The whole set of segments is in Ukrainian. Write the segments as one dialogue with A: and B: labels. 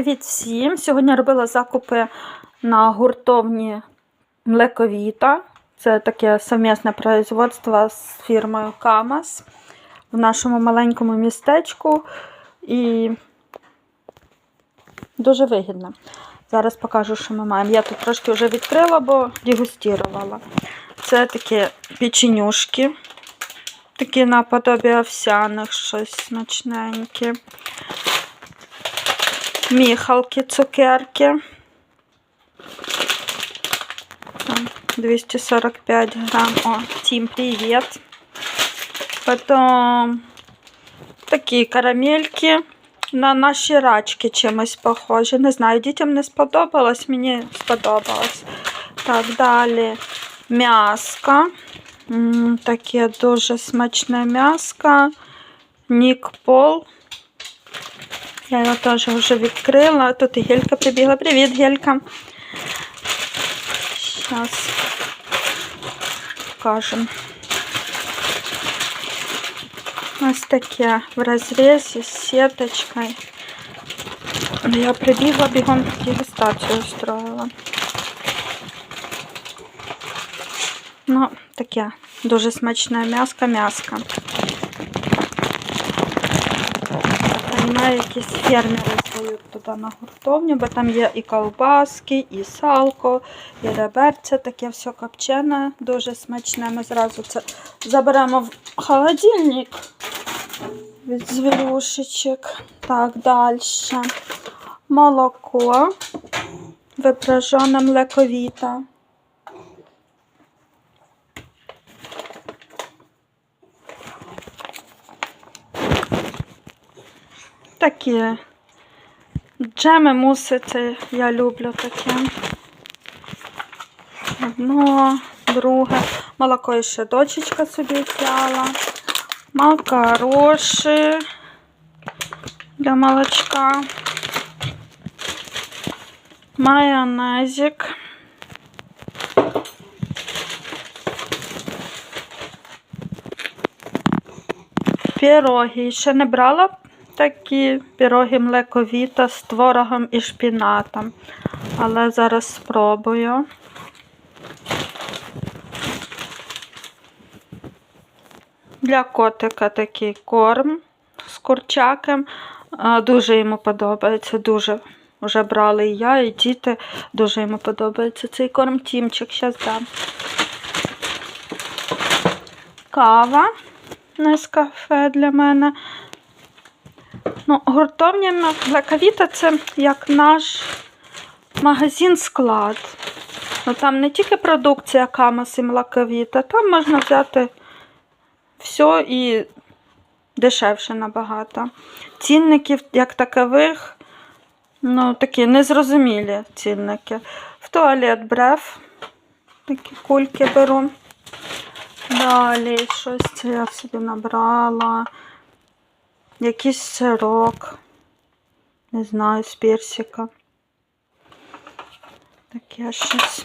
A: Привіт всім! Сьогодні робила закупи на гуртовні Млековіта. Це таке совмісне производство з фірмою Камас в нашому маленькому містечку. І дуже вигідно. Зараз покажу, що ми маємо. Я тут трошки вже відкрила, бо дегустувала. Це такі печенюшки, такі наподобі овсяних, щось смачненьке. Міхалки, цукерки. Там 245 грамм. О, Тим, привет. Потом такі карамельки на наші рачки чимось похожі. Не знаю, дітям не сподобалось, мені сподобалось. Так, далі м'яско. М, Таке дуже смачне м'яско. Нік Пол. Я його теж вже відкрила. Тут і Гелька прибігла. Привіт, Гелька. Зараз покажемо. Ось таке в розрізі з сіточкою. Я прибігла, бігом дегустацію устроїла. Ну, таке дуже смачне м'яско-м'яско. Понимаю, якісь фермери здають туди на гуртовню, бо там є і колбаски, і салко, і реберця, таке все копчене, дуже смачне. Ми зразу це заберемо в холодильник від звірюшечок. Так, далі. Молоко, випражене млековіта. Такі джеми, муси, це я люблю таке. Одно, друге. Молоко ще дочечка собі взяла. Макароши для молочка. Майонезик. Пироги. Ще не брала такі пироги млековіта з творогом і шпінатом. Але зараз спробую. Для котика такий корм з курчаком. Дуже йому подобається. Дуже вже брали і я, і діти. Дуже йому подобається цей корм. Тімчик, зараз дам. Кава. Нескафе для мене. Ну, гуртовня Млековіта це як наш магазин-склад. Ну, Там не тільки продукція Камас і Млековіта, там можна взяти все і дешевше набагато. Цінників, як такових, ну, такі незрозумілі цінники. В туалет брев. Такі кульки беру. Далі щось це я собі набрала. Якийсь сирок. Не знаю, з персика. Таке щось.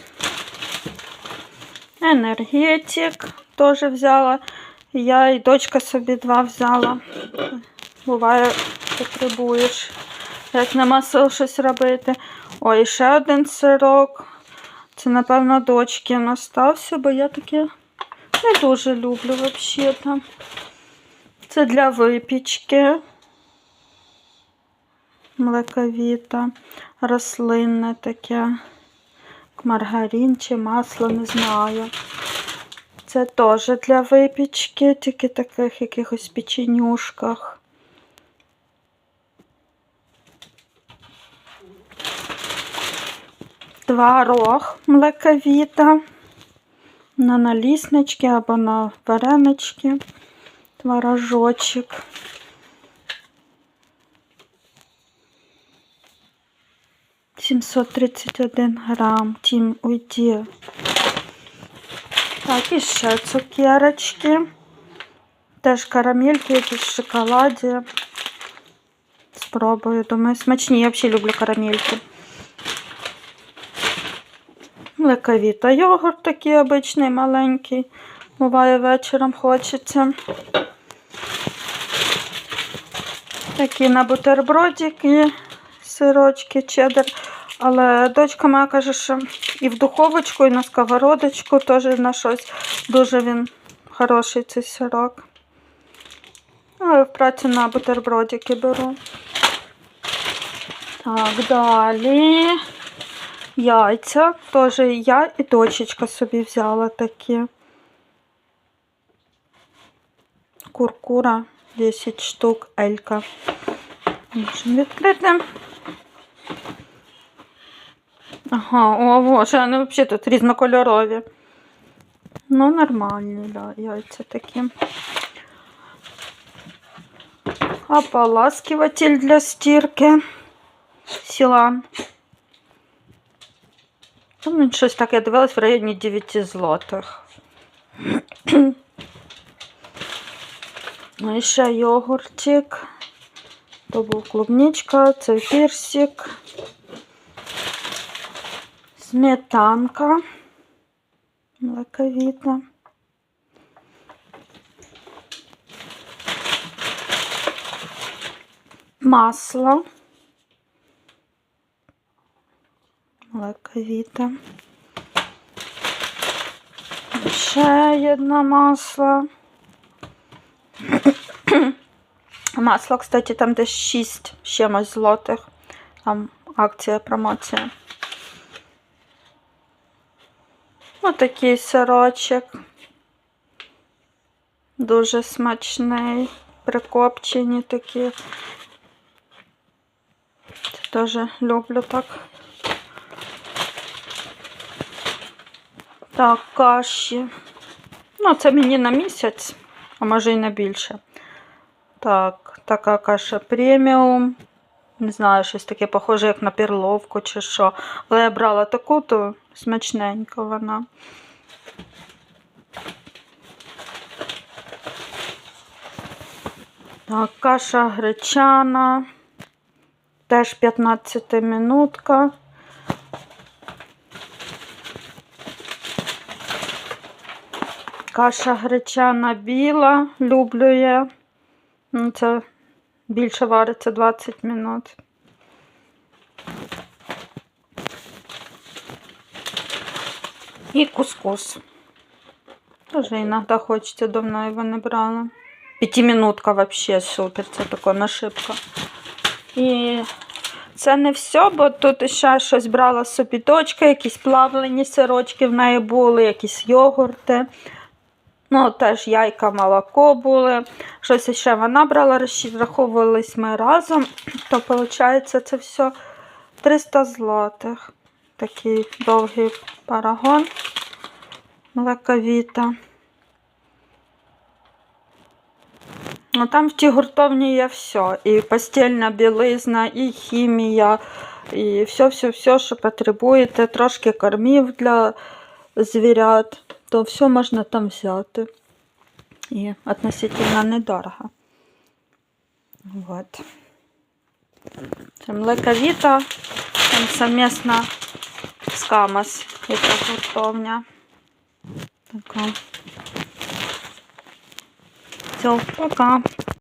A: Енергетик теж взяла. Я і дочка собі два взяла. Буває, потребуєш, як нема сил щось робити. Ой, ще один сирок. Це, напевно, дочки настався, бо я таке не дуже люблю взагалі. Це для випічки. Млековіта, рослинне таке, маргарин чи масло, не знаю. Це теж для випічки, тільки таких якихось печенюшках. Творог млековіта на наліснички або на варенички. Творожочок. Сімсот тридцять один грам. Тім уйди. Так, і ще цукерочки. Теж карамельки, якісь в шоколаді. Спробую, думаю, смачні. Я взагалі люблю карамельки. Млековіта йогурт такий обичний, маленький. Буває вечором хочеться. Такі на бутербродики сирочки, чеддер. Але дочка моя каже, що і в духовочку, і на сковородочку теж на щось дуже він хороший цей сирок. Ну, і в праці на бутербродики беру. Так, далі. Яйця. Теж я і дочечка собі взяла такі. Куркура 10 штук, Елька. Можемо відкрити. Ага, о, боже, вони взагалі тут різнокольорові. Ну, нормальні, да, яйця такі. Ополаскиватель для стирки. Сілан. Там щось таке дивилась в районі 9 злотих. Ну і ще йогуртик. То був клубничка, це персик. Сметанка. Млековіта. Масло. Млековіта. Ще одне масло. Масло, кстати, там десь 6 з чимось злотих. Там акція, промоція. Отакий сирочок. Дуже смачний. Прикопчені такі. Це теж люблю так. Так, каші. Ну, це мені на місяць, а може і на більше. Так, така каша преміум. Не знаю, щось таке похоже, як на перловку чи що. Але я брала таку, то смачненька вона. Так, каша гречана. Теж 15 минутка. Каша гречана біла, люблю я. Ну, це більше вариться 20 минут. І кускус. Тоже іноді хочеться, давно його не брала. П'ятиминутка вообще супер, це така нашибка. І це не все, бо тут ще щось брала собі дочка, якісь плавлені сирочки в неї були, якісь йогурти. Ну, теж яйка, молоко були. Щось ще вона брала, розраховувались ми разом. То виходить, це все 300 злотих. Такий довгий парагон. Млековіта. Ну, там в тій гуртовні є все. І постільна білизна, і хімія, і все-все-все, що потребуєте. Трошки кормів для звірят. То все можна там взяти. І относительно недорого. Вот. Це млековіта, там совместно з Камас, яка гуртовня. Все, пока.